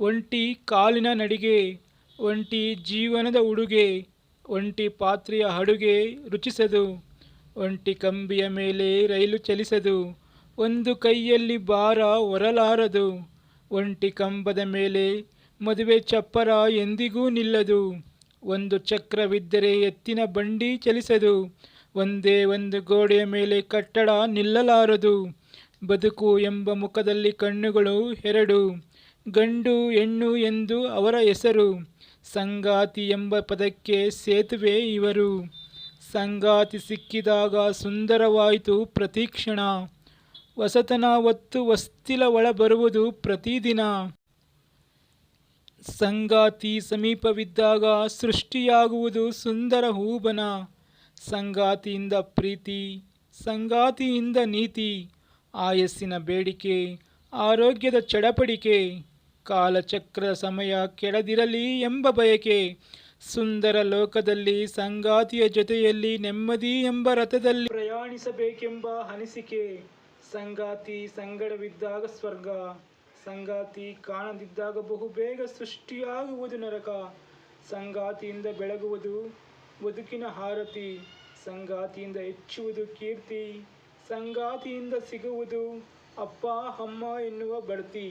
ಒಂಟಿ ಕಾಲಿನ ನಡಿಗೆ, ಒಂಟಿ ಜೀವನದ ಉಡುಗೆ, ಒಂಟಿ ಪಾತ್ರೆಯ ಅಡುಗೆ ರುಚಿಸದು, ಒಂಟಿ ಕಂಬಿಯ ಮೇಲೆ ರೈಲು ಚಲಿಸದು, ಒಂದು ಕೈಯಲ್ಲಿ ಭಾರ ಹೊರಲಾರದು ಒಂಟಿ ಕಂಬದ ಮೇಲೆ ಮದುವೆ ಚಪ್ಪರ ಎಂದಿಗೂ ನಿಲ್ಲದು, ಒಂದು ಚಕ್ರವಿದ್ದರೆ ಎತ್ತಿನ ಬಂಡಿ ಚಲಿಸದು, ಒಂದೇ ಒಂದು ಗೋಡೆಯ ಮೇಲೆ ಕಟ್ಟಡ ನಿಲ್ಲಲಾರದು, ಬದುಕು ಎಂಬ ಮುಖದಲ್ಲಿ ಕಣ್ಣುಗಳು ಎರಡು ಗಂಡು ಹೆಣ್ಣು ಎಂದು ಅವರ ಹೆಸರು. ಸಂಗಾತಿ ಎಂಬ ಪದಕ್ಕೆ ಸೇತುವೆ ಇವರು. ಸಂಗಾತಿ ಸಿಕ್ಕಿದಾಗ ಸುಂದರವಾಯಿತು ಪ್ರತೀಕ್ಷಣ. ವಸತನ ಹೊತ್ತು ವಸ್ತಿಲ ಒಳ ಬರುವುದು ಪ್ರತಿದಿನ. ಸಂಗಾತಿ ಸಮೀಪವಿದ್ದಾಗ ಸೃಷ್ಟಿಯಾಗುವುದು ಸುಂದರ ಹೂಬನ. ಸಂಗಾತಿಯಿಂದ ಪ್ರೀತಿ, ಸಂಗಾತಿಯಿಂದ ನೀತಿ, ಆಯಸ್ಸಿನ ಬೇಡಿಕೆ, ಆರೋಗ್ಯದ ಚಡಪಡಿಕೆ. ಕಾಲಚಕ್ರದ ಸಮಯ ಕೆಡದಿರಲಿ ಎಂಬ ಬಯಕೆ, ಸುಂದರ ಲೋಕದಲ್ಲಿ ಸಂಗಾತಿಯ ಜೊತೆಯಲ್ಲಿ ನೆಮ್ಮದಿ ಎಂಬ ರಥದಲ್ಲಿ ಪ್ರಯಾಣಿಸಬೇಕೆಂಬ ಅನಿಸಿಕೆ, ಸಂಗಾತಿ ಸಂಗಡವಿದ್ದಾಗ ಸ್ವರ್ಗ, ಸಂಗಾತಿ ಕಾಣದಿದ್ದಾಗ ಬಹುಬೇಗ ಸೃಷ್ಟಿಯಾಗುವುದು ನರಕ, ಸಂಗಾತಿಯಿಂದ ಬೆಳಗುವುದು ಬದುಕಿನ ಹಾರತಿ, ಸಂಗಾತಿಯಿಂದ ಹೆಚ್ಚುವುದು ಕೀರ್ತಿ, ಸಂಗಾತಿಯಿಂದ ಸಿಗುವುದು ಅಪ್ಪ, ಅಮ್ಮ ಎನ್ನುವ ಬಡ್ತಿ.